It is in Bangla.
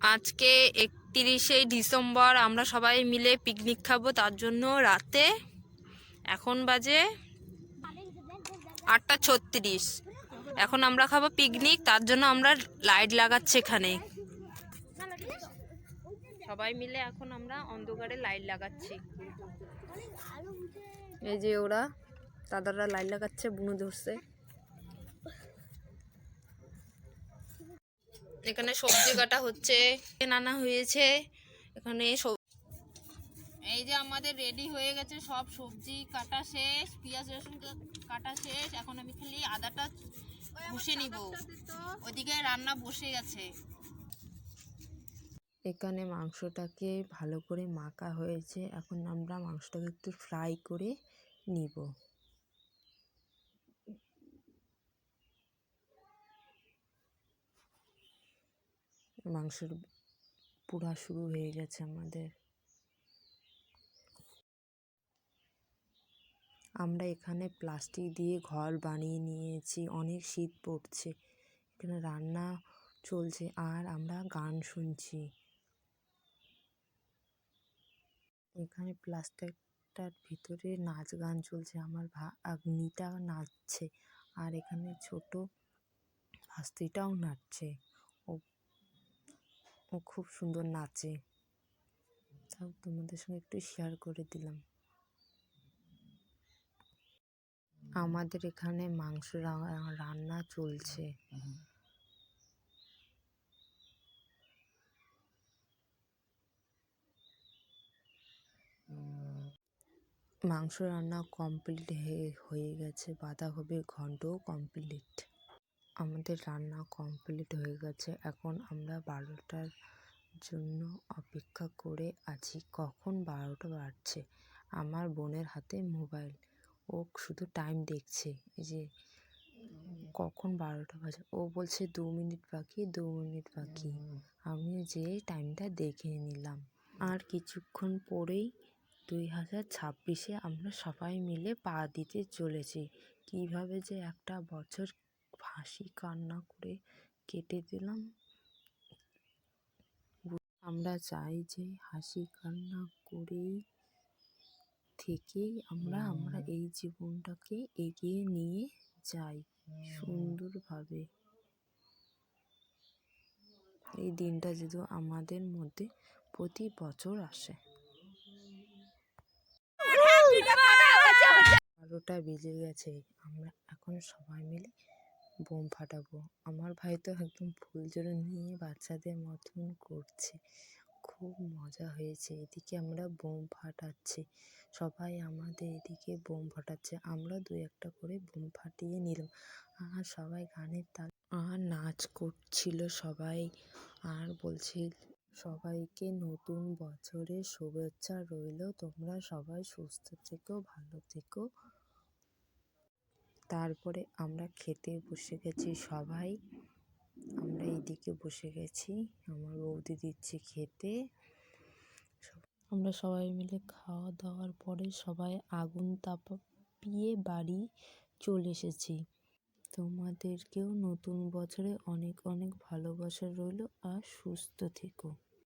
আজকে একত্রিশে ডিসেম্বর, আমরা সবাই মিলে পিকনিক খাব তার জন্য রাতে। এখন বাজে আটটা ছত্রিশ। এখন আমরা খাব পিকনিক, তার জন্য আমরা লাইট লাগাচ্ছি এখানে। সবাই মিলে এখন আমরা অন্ধকারে লাইট লাগাচ্ছি। এই যে ওরা, দাদারা লাইট লাগাচ্ছে, বুনো ধরছে। এখানে সবজি কাটা হচ্ছে, নানা হয়েছে, এখানে এই যে আমাদের রেডি হয়ে গেছে সব সবজি কাটা শেষ, পেঁয়াজ রসুন কাটা শেষ, এখন আমি খালি আদাটা ঘষে নিব। ওদিকে রান্না বসে গেছে। এখানে মাংসটাকে ভালো করে মাখা হয়েছে, এখন আমরা মাংসটাকে একটু ফ্রাই করে নিব। মাংসের পুরা শুরু হয়ে গেছে আমাদের। আমরা এখানে প্লাস্টিক দিয়ে ঘর বানিয়ে নিয়েছি, অনেক শীত পড়ছে, এখানে রান্না চলছে, আর আমরা গান শুনছি। এখানে প্লাস্টিকটার ভিতরে নাচ গান চলছে, আমার ভাগ্নিটা নাচছে, আর এখানে ছোট ভাস্তিটাও নাচছে। ও খুব সুন্দর নাচে। তাও তোমাদের সঙ্গে একটু শেয়ার করে দিলাম। আমাদের এখানে মাংস রান্না চলছে। মাংস রান্না কমপ্লিট হয়ে গেছে, বাঁধাকপির ঘন্টও কমপ্লিট আমাদের রান্না কমপ্লিট হয়ে গেছে। এখন আমরা বারোটার জন্য অপেক্ষা করে আছি। কখন বারোটা বাজছে? আমার বোনের হাতে মোবাইল ও শুধু টাইম দেখছে। যে কখন বারোটা বাজে? ও বলছে দু মিনিট বাকি, দু মিনিট বাকি। আমি যে টাইমটা দেখে নিলাম। আর কিছুক্ষণ পরেই দুই হাজার ছাব্বিশে আমরা সবাই মিলে পা দিতে চলেছি। কীভাবে যে একটা বছর হাসি কান্না করে কেটে দিলাম। আমরা চাই যে হাসি কান্না করেই থেকেই আমরা আমরা এই জীবনটাকে এগিয়ে নিয়ে যাই সুন্দরভাবে। এই দিনটা যদি আমাদের মধ্যে প্রতি বছর আসে। বারোটা বেজে গেছে আমরা এখন সবাই মিলে বোম ফাটাবো। আমার ভাই তো একদম ফুল জোরে নিয়ে বাচ্চাদের মতন করছে। খুব মজা হয়েছে। এদিকে আমরা বোম ফাটাচ্ছি। সবাই আমাদের এদিকে বোম ফাটাচ্ছে। আমরা দু একটা করে বোম ফাটিয়ে নিলাম। আর সবাই গানের তাল আর নাচ করছিল সবাই। আর বলছে, সবাইকে নতুন বছরের শুভেচ্ছা রইল। তোমরা সবাই সুস্থ থেকো, ভালো থেকো। তারপরে আমরা খেতে বসে গেছি সবাই। আমরা এইদিকে বসে গেছি, আমার বৌদি দিচ্ছে খেতে। আমরা সবাই মিলে খাওয়া দাওয়ার পরে সবাই আগুন তাপিয়ে বাড়ি চলে এসেছি। তোমাদেরকেও নতুন বছরে অনেক অনেক ভালোবাসা রইল, আর সুস্থ থেকো।